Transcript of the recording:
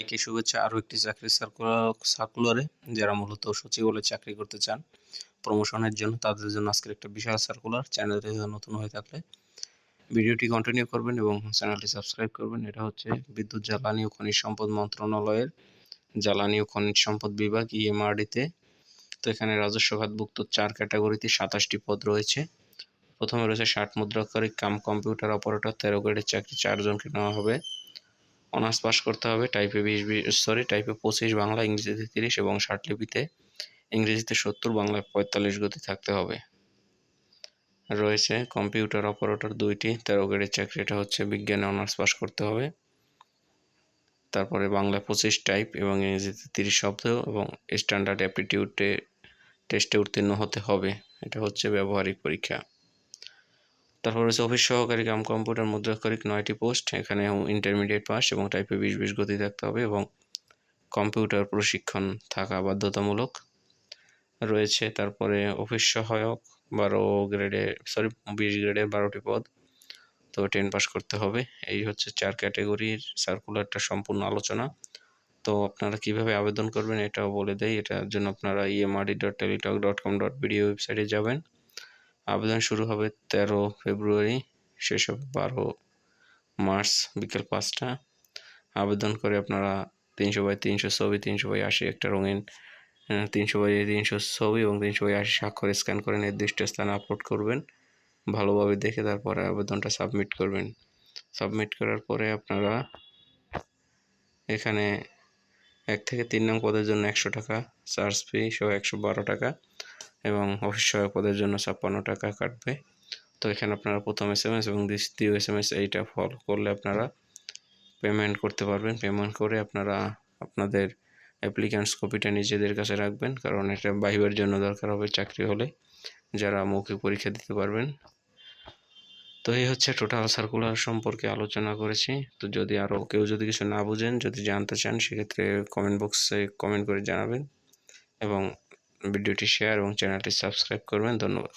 একই শুভেচ্ছা, আরও একটি চাকরির সার্কুলার সার্কুলারে যারা মূলত সচিবালয়ে চাকরি করতে চান প্রমোশনের জন্য তাদের জন্য আজকের একটা বিশাল সার্কুলার চ্যানেলটি নতুন হয়ে থাকলে ভিডিওটি কন্টিনিউ করবেন এবং চ্যানেলটি সাবস্ক্রাইব করবেন। এটা হচ্ছে বিদ্যুৎ, জ্বালানি ও খনিজ সম্পদ মন্ত্রণালয়ের জ্বালানি ও খনিজ সম্পদ বিভাগ ইএমআরডিতে তো এখানে রাজস্ব খাতভুক্ত চার ক্যাটাগরিতে সাতাশটি পদ রয়েছে। প্রথমে রয়েছে ষাট মুদ্রাক্ষরিক কাম কম্পিউটার অপারেটর, তেরো গ্রেডের চাকরি, চারজনকে নেওয়া হবে। অনার্স পাস করতে হবে। টাইপে বিশ সরি টাইপে পঁচিশ বাংলা, ইংরেজিতে তিরিশ এবং লিপিতে ইংরেজিতে সত্তর, বাংলায় পঁয়তাল্লিশ গতি থাকতে হবে। রয়েছে কম্পিউটার অপারেটর দুইটি, তেরো গ্রেডের চাকরি, এটা হচ্ছে বিজ্ঞানে অনার্স পাস করতে হবে। তারপরে বাংলা পঁচিশ টাইপ এবং ইংরেজিতে তিরিশ শব্দ এবং স্ট্যান্ডার্ড অ্যাপটিটিউডে টেস্টে উত্তীর্ণ হতে হবে। এটা হচ্ছে ব্যবহারিক পরীক্ষা। তারপর রয়েছে অফিস সহকারী কাম কম্পিউটার মুদ্রাক্ষরিক নয়টি পোস্ট এখানে ইন্টারমিডিয়েট পাস এবং টাইপে বিশ বিশ গতি থাকতে হবে এবং কম্পিউটার প্রশিক্ষণ থাকা বাধ্যতামূলক রয়েছে। তারপরে অফিস সহায়ক বারো গ্রেডে সরি বিশ গ্রেডের বারোটি পদ। তো টেন পাস করতে হবে। এই হচ্ছে চার ক্যাটাগরির সার্কুলারটা সম্পূর্ণ আলোচনা। তো আপনারা কীভাবে আবেদন করবেন এটাও বলে দেয় এটার জন্য আপনারা EMRD dot Teletalk dot com dot BDO ওয়েবসাইটে যাবেন। আবেদন শুরু হবে তেরো ফেব্রুয়ারি, শেষ হবে বারো মার্চ, বিকেল পাঁচটা। আবেদন করে আপনারা তিনশো বাই তিনশো ছবি, তিনশো বাই আশি একটা রঙিন তিনশো বাই তিনশো ছবি এবং তিনশো বাই আশি স্বাক্ষর স্ক্যান করে নির্দিষ্ট স্থানে আপলোড করবেন। ভালোভাবে দেখে তারপরে আবেদনটা সাবমিট করবেন। সাবমিট করার পরে আপনারা এখানে এক থেকে তিন নং পদের জন্য একশো টাকা চার্জ ফি সহ একশো বারো টাকা এবং অফিস সহায়ক পদের জন্য ছাপ্পান্ন টাকা কাটবে। তো এখানে আপনারা প্রথম এস এম এস এবং দ্বিতীয় এস এম এস এইটা ফলো করলে আপনারা পেমেন্ট করতে পারবেন। পেমেন্ট করে আপনারা আপনাদের অ্যাপ্লিক্যান্টস কপিটা নিজেদের কাছে রাখবেন, কারণ এটা বাইবের জন্য দরকার হবে চাকরি হলে, যারা মৌখিক পরীক্ষা দিতে পারবেন। তো এই হচ্ছে টোটাল সার্কুলার সম্পর্কে আলোচনা করেছি। তো যদি আরও কেউ যদি কিছু না বুঝেন, যদি জানতে চান, সেক্ষেত্রে কমেন্ট বক্সে কমেন্ট করে জানাবেন। এবং ভিডিওটি শেয়ার এবং চ্যানেলটি সাবস্ক্রাইব করবেন। ধন্যবাদ।